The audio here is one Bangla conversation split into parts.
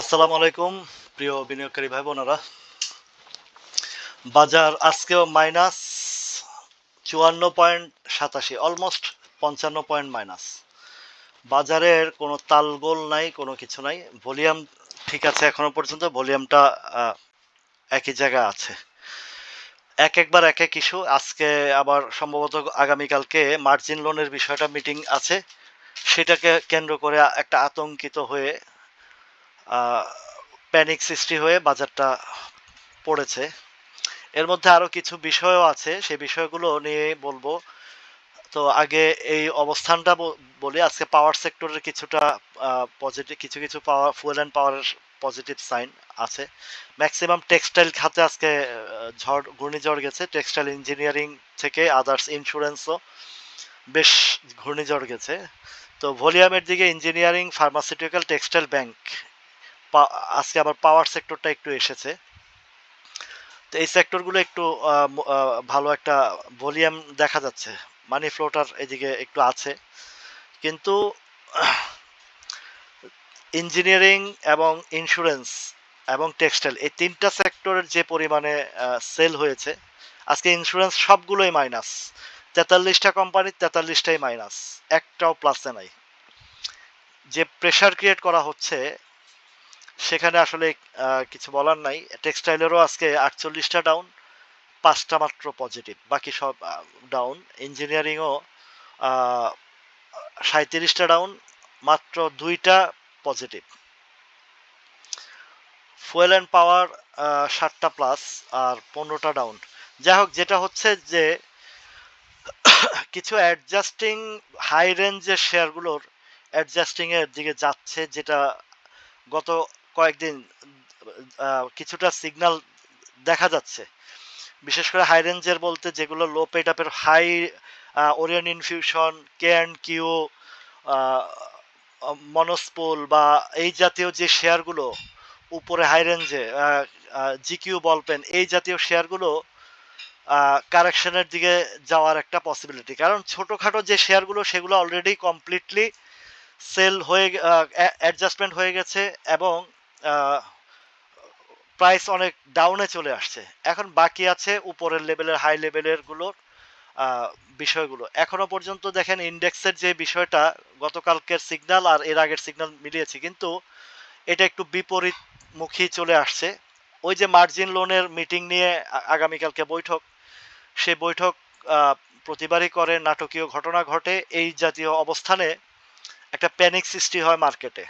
আসসালামু আলাইকুম, প্রিয় বিনিয়োগকারী ভাই বোনেরা। বাজার আজকেও মাইনাস চুয়ান্ন পয়েন্ট সাতাশি, অলমোস্ট পঞ্চান্ন পয়েন্ট মাইনাস। বাজারের কোনো তালগোল নাই, কোনো কিছু নাই। ভলিউম ঠিক আছে এখনও পর্যন্ত, ভলিউমটা একই জায়গায় আছে। এক একবার এক এক ইস্যু। আজকে আবার সম্ভবত আগামীকালকে মার্জিন লোনের বিষয়টা মিটিং আছে। সেটাকে কেন্দ্র করে একটা আতঙ্কিত হয়ে প্যানিক সৃষ্টি হয়ে বাজারটা পড়েছে। এর মধ্যে আরও কিছু বিষয়ও আছে, সেই বিষয়গুলো নিয়ে বলব। তো আগে এই অবস্থানটা বলি, আজকে পাওয়ার সেক্টরের কিছুটা পজিটিভ কিছু কিছু পাওয়ার ফুয়েল অ্যান্ড পাওয়ারের পজিটিভ সাইন আছে। ম্যাক্সিমাম টেক্সটাইল খাতে আজকে ঝড়, ঘূর্ণিঝড় গেছে। টেক্সটাইল ইঞ্জিনিয়ারিং থেকে আদার্স ইন্স্যুরেন্সও বেশ ঘূর্ণিঝড় গেছে। তো ভলিউমের দিকে ইঞ্জিনিয়ারিং ফার্মাসিউটিক্যাল টেক্সটাইল ব্যাংক আজকে আবার পাওয়ার সেক্টরটা একটু এসেছে। তো এই সেক্টরগুলো একটু ভালো একটা ভলিউম দেখা যাচ্ছে। মানি ফ্লোটার এদিকে একটু আছে। কিন্তু ইঞ্জিনিয়ারিং এবং ইন্স্যুরেন্স এবং টেক্সটাইল এই তিনটা সেক্টরের যে পরিমাণে সেল হয়েছে, আজকে ইন্স্যুরেন্স সবগুলোই মাইনাস তেতাল্লিশটা কোম্পানির তেতাল্লিশটাই মাইনাস একটাও প্লাসে নাই। যে প্রেশার ক্রিয়েট করা হচ্ছে সেখানে আসলে কিছু বলার নাই। টেক্সটাইলেরও আজকে আটচল্লিশটা ডাউন পাঁচটা মাত্র পজিটিভ বাকি সব ডাউন ইঞ্জিনিয়ারিংও সাঁত্রিশটা ডাউন মাত্র দুইটা পজিটিভ ফুয়েল অ্যান্ড পাওয়ার ষাটটা প্লাস আর পনেরোটা ডাউন যাই হোক, যেটা হচ্ছে যে, কিছু অ্যাডজাস্টিং হাই রেঞ্জের শেয়ারগুলোর অ্যাডজাস্টিং এর দিকে যাচ্ছে, যেটা গত কয়েকদিন কিছুটা সিগন্যাল দেখা যাচ্ছে। বিশেষ করে হাই রেঞ্জের বলতে যেগুলো লো পেড আপের হাই ওরিয়ন ইনফিউশন কে অ্যান্ড কিউ মনস্পুল বা এই জাতীয় যে শেয়ারগুলো উপরে হাই রেঞ্জে জিকিউ বলপেন এই জাতীয় শেয়ারগুলো কারেকশনের দিকে যাওয়ার একটা পসিবিলিটি কারণ ছোটোখাটো যে শেয়ারগুলো সেগুলো অলরেডি কমপ্লিটলি সেল হয়ে অ্যাডজাস্টমেন্ট হয়ে গেছে এবং প্রাইস অনেক ডাউনে চলে আসছে। এখন বাকি আছে উপরের লেভেলের হাই লেভেলেরগুলোর বিষয়গুলো। এখনও পর্যন্ত দেখেন ইন্ডেক্সের যে বিষয়টা, গতকালকের সিগন্যাল আর এর আগের সিগনাল মিলিয়েছে। কিন্তু এটা একটু বিপরীতমুখী চলে আসছে। ওই যে মার্জিন লোনের মিটিং নিয়ে আগামীকালকে বৈঠক। সেই বৈঠক প্রতিবারই করে নাটকীয় ঘটনা ঘটে। এই জাতীয় অবস্থানে একটা প্যানিক সৃষ্টি হয় মার্কেটে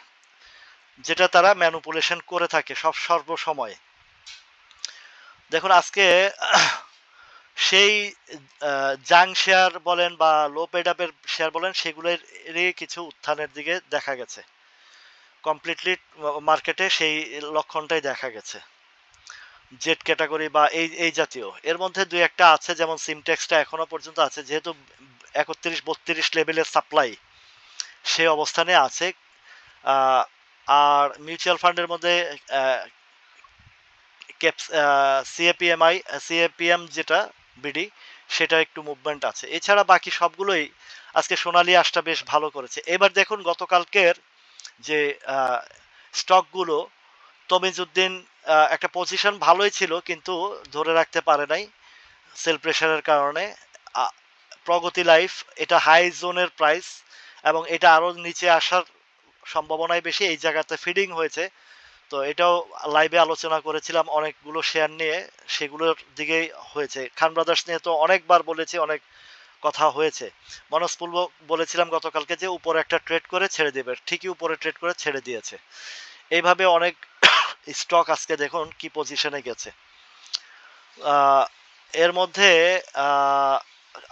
যেটা তারা ম্যানুপুলেশন করে থাকে সব সর্বসময়। দেখুন, আজকে সেই জাং শেয়ার বলেন বা লো পেড আপের শেয়ার বলেন, সেগুলোরই কিছু উত্থানের দিকে দেখা গেছে। কমপ্লিটলি মার্কেটে সেই লক্ষণটাই দেখা গেছে। জেট ক্যাটাগরি বা এই এই জাতীয়। এর মধ্যে দুই একটা আছে, যেমন সিমটেক্সটা এখনও পর্যন্ত আছে, যেহেতু একত্রিশ বত্রিশ লেভেলের সাপ্লাই সেই অবস্থানে আছে। আর মিউচুয়াল ফান্ডের মধ্যে সিএপিএমআই সিএপিএম যেটা বিডি সেটা একটু মুভমেন্ট আছে। এছাড়া বাকি সবগুলোই আজকে সোনালী আশটা বেশ ভালো করেছে। এবার দেখুন গতকালকের যে স্টকগুলো তমিজুদ্দিন একটা পজিশন ভালোই ছিল, কিন্তু ধরে রাখতে পারে নাই সেল প্রেশারের কারণে। প্রগতি লাইফ, এটা হাই জোনের প্রাইস এবং এটা আরও নিচে আসার সম্ভাবনাই বেশি এই জায়গাতে ফিডিং হয়েছে। তো এটাও লাইভে আলোচনা করেছিলাম অনেকগুলো শেয়ার নিয়ে সেগুলোর দিকেই হয়েছে। খান ব্রাদার্স নিয়ে তো অনেকবার বলেছি অনেক কথা হয়েছে। মনস্পুল বলেছিলাম গতকালকে যে উপরে একটা ট্রেড করে ছেড়ে দেবে ঠিকই উপরে ট্রেড করে ছেড়ে দিয়েছে। এইভাবে অনেক স্টক আজকে দেখুন কি পজিশনে গেছে। এর মধ্যে আহ,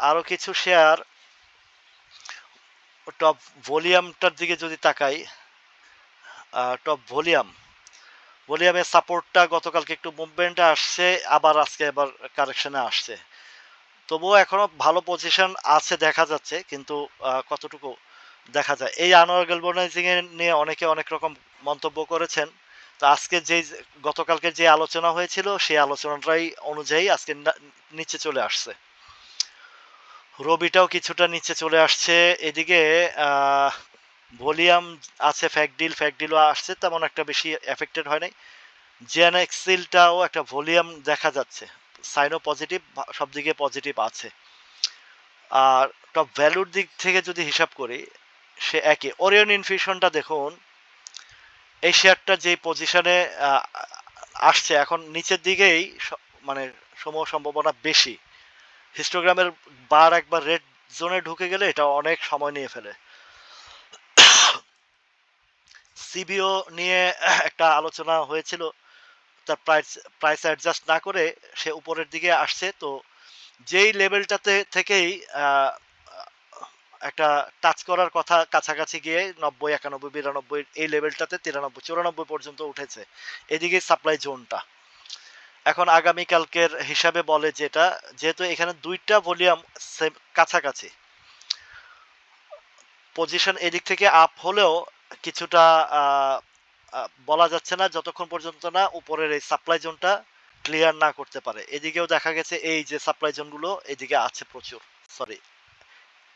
আরও কিছু শেয়ার টপ ভলিউমটার দিকে যদি তাকাই টপ ভলিউম ভলিউমের সাপোর্টটা গতকালকে একটু মুভমেন্টে আসছে, আবার আজকে এবার কারেকশনে আসছে। তবুও এখনও ভালো পজিশন আছে দেখা যাচ্ছে, কিন্তু কতটুকু দেখা যায়। এই এর নিয়ে অনেকে অনেক রকম মন্তব্য করেছেন। তো আজকে যে, গতকালকে যে আলোচনা হয়েছিল, সেই আলোচনাটাই অনুযায়ী আজকে নিচে চলে আসছে। রবিটাও কিছুটা নিচে চলে আসছে। এদিকে ভলিউম আছে, ফ্যাকডিল, ফ্যাকডিলও আসছে, তেমন একটা বেশি এফেক্টেড হয় নাই। জেন এক্সিলটাও একটা ভলিউম দেখা যাচ্ছে। সাইনও পজিটিভ সব দিকে পজিটিভ আছে। আর টপ ভ্যালুর দিক থেকে যদি হিসাব করি, সে একই। ওরিয়ন ইনফিউশনটা দেখুন, এই শেয়ারটা যে পজিশনে আসছে, এখন নিচের দিকেই মানে সমূহ সম্ভাবনা বেশি। হিস্টোগ্রামের বার একবার রেড জোনে ঢুকে গেলে এটা অনেক সময় নিয়ে ফেলে। সিবিও নিয়ে একটা আলোচনা হয়েছিল, তার প্রাইস প্রাইস অ্যাডজাস্ট না করে সে উপরের দিকে আসছে। তো যেই লেভেলটাতে থেকেই একটা টাচ করার কথা কাছাকাছি গিয়ে নব্বই, একানব্বই, বিরানব্বই, এই লেভেলটাতে তিরানব্বই, চুরানব্বই পর্যন্ত উঠেছে। এদিকে সাপ্লাই জোনটা এখন আগামীকালকের হিসাবে বলে যেটা, যেহেতু এখানে দুইটা ভলিউম কাছাকাছি। পজিশন এদিক থেকে আপ হলেও কিছুটা বলা যাচ্ছে না যতক্ষণ পর্যন্ত না উপরের এই সাপ্লাই জোনটা ক্লিয়ার না করতে পারে। এদিকেও দেখা গেছে এই যে সাপ্লাই জোনগুলো এদিকে আছে প্রচুর। সরি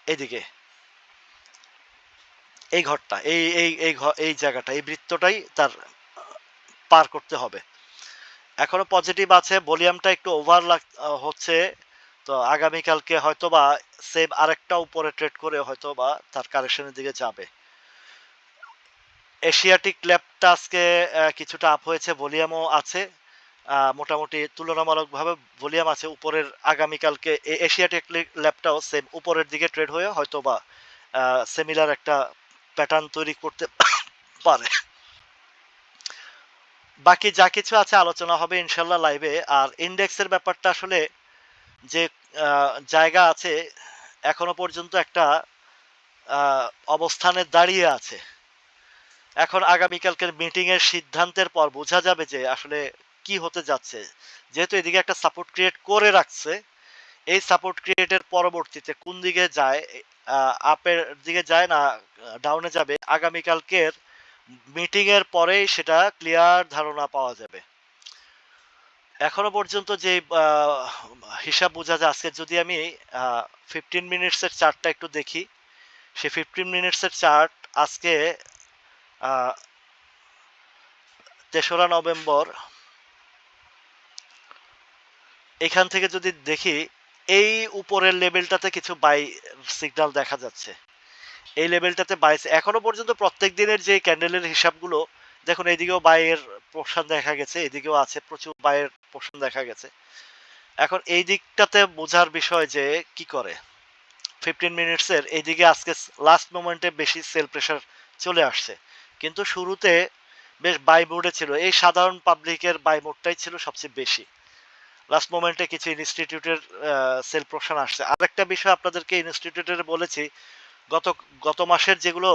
এদিকে। এই ঘরটা, এই এই এই জায়গাটা, এই বৃত্তটাই তার পার করতে হবে। এখনও পজিটিভ আছে ভলিউমটা একটু ওভার হচ্ছে। তো আগামীকালকে হয়তো বা সেম আরেকটা উপরে ট্রেড করে হয়তো বা তার কারেকশনের দিকে যাবে। এশিয়াটিক ল্যাবটা আজকে কিছুটা আপ হয়েছে ভলিউমও আছে। মোটামুটি তুলনামূলকভাবে ভলিউম আছে উপরের আগামীকালকে। এশিয়াটিক ল্যাবটাও সেম উপরের দিকে ট্রেড হয়ে হয়তো বা সেমিলার একটা প্যাটার্ন তৈরি করতে পারে। বাকি যা কিছু আছে আলোচনা হবে ইনশাল্লাহ লাইভে আর ইন্ডেক্সের ব্যাপারটা আসলে যে জায়গা আছে, এখনও পর্যন্ত একটা অবস্থানে দাঁড়িয়ে আছে। এখন আগামীকালকের মিটিং এর সিদ্ধান্তের পর বোঝা যাবে যে আসলে কি হতে যাচ্ছে। যেহেতু এদিকে একটা সাপোর্ট ক্রিয়েট করে রাখছে, এই সাপোর্ট ক্রিয়েটের পরবর্তীতে কোন দিকে যায় আপের দিকে যায় না ডাউনে যাবে, আগামীকালকের মিটিং এর পরেই সেটা ক্লিয়ার ধারণা পাওয়া যাবে। এখনও পর্যন্ত যে হিসাব বোঝা যায়, আজকে যদি আমি ফিফটিন মিনিটসের চার্টটা একটু দেখি সে ফিফটিন মিনিটসের চার্ট আজকে তেসরা নভেম্বর, এখান থেকে যদি দেখি, এই উপরের লেভেলটাতে কিছু বাই সিগন্যাল দেখা যাচ্ছে। এই লেভেলটাতে বাই এখনও পর্যন্ত প্রত্যেক দিনের যে ক্যান্ডেলের হিসাবগুলো, দেখুন এইদিকেও বাইয়ের পোর্শন দেখা গেছে এদিকেও আছে, প্রচুর বাইয়ের পোর্শন দেখা গেছে। এখন এই দিকটাতে বোঝার বিষয় যে কি করে? ফিফটিন মিনিটসের এইদিকে আজকে লাস্ট মোমেন্টে বেশি সেল প্রেশার চলে আসছে। কিন্তু শুরুতে বেশ বাই মোডে ছিল। এই সাধারণ পাবলিকের বাই মোডটাই ছিল সবচেয়ে বেশি। লাস্ট মোমেন্টে কিছু ইনস্টিটিউটের সেল প্রশন আসছে। আরেকটা বিষয় আপনাদেরকে ইনস্টিটিউটের বলেছি গত গত মাসের যেগুলো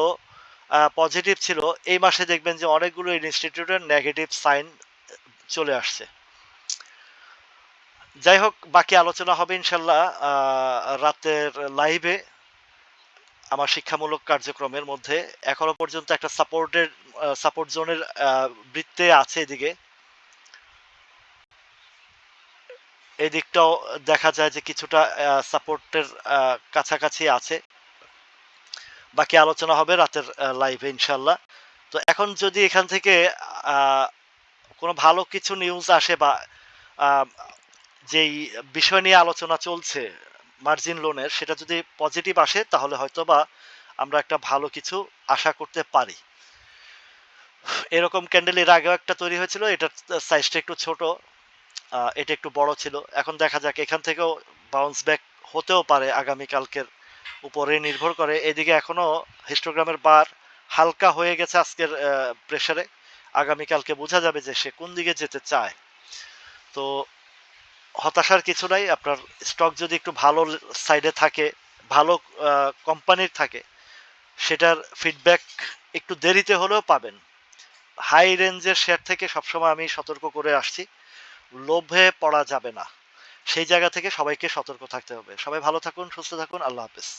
পজিটিভ ছিল, এই মাসে দেখবেন যে অনেকগুলো ইনস্টিটিউটের নেগেটিভ সাইন চলে আসছে। যাই হোক, বাকি আলোচনা হবে ইনশাল্লাহ রাতের লাইভে আমার শিক্ষামূলক কার্যক্রমের মধ্যে। এখনও পর্যন্ত একটা সাপোর্টের সাপোর্ট জোনের বৃত্তে আছে এদিকে। এই দিকটাও দেখা যায় যে কিছুটা সাপোর্টের কাছাকাছি আছে। বাকি আলোচনা হবে রাতের লাইভে ইনশাল্লাহ তো এখন যদি এখান থেকে কোনো ভালো কিছু নিউজ আসে বা যেই বিষয় নিয়ে আলোচনা চলছে মার্জিন লোনের সেটা যদি পজিটিভ আসে, তাহলে হয়তো বা আমরা একটা ভালো কিছু আশা করতে পারি। এরকম ক্যান্ডেল এর আগেও একটা তৈরি হয়েছিল, এটার সাইজটা একটু ছোট এটা একটু বড় ছিল। এখন দেখা যাক, এখান থেকেও বাউন্স ব্যাক হতেও পারে আগামী কালকের উপরে নির্ভর করে। এদিকে এখনও হিস্টোগ্রামের বার হালকা হয়ে গেছে আজকের প্রেসারে আগামীকালকে বোঝা যাবে যে সে কোন দিকে যেতে চায়। তো হতাশার কিছু নাই, আপনার স্টক যদি একটু ভালো সাইডে থাকে, ভালো কোম্পানির থাকে, সেটার ফিডব্যাক একটু দেরিতে হলেও পাবেন। হাই রেঞ্জের শেয়ার থেকে সবসময় আমি সতর্ক করে আসছি। লোভে পড়া যাবে না। সেই জায়গা থেকে সবাইকে সতর্ক থাকতে হবে। সবাই ভালো থাকুন সুস্থ থাকুন আল্লাহ হাফেজ।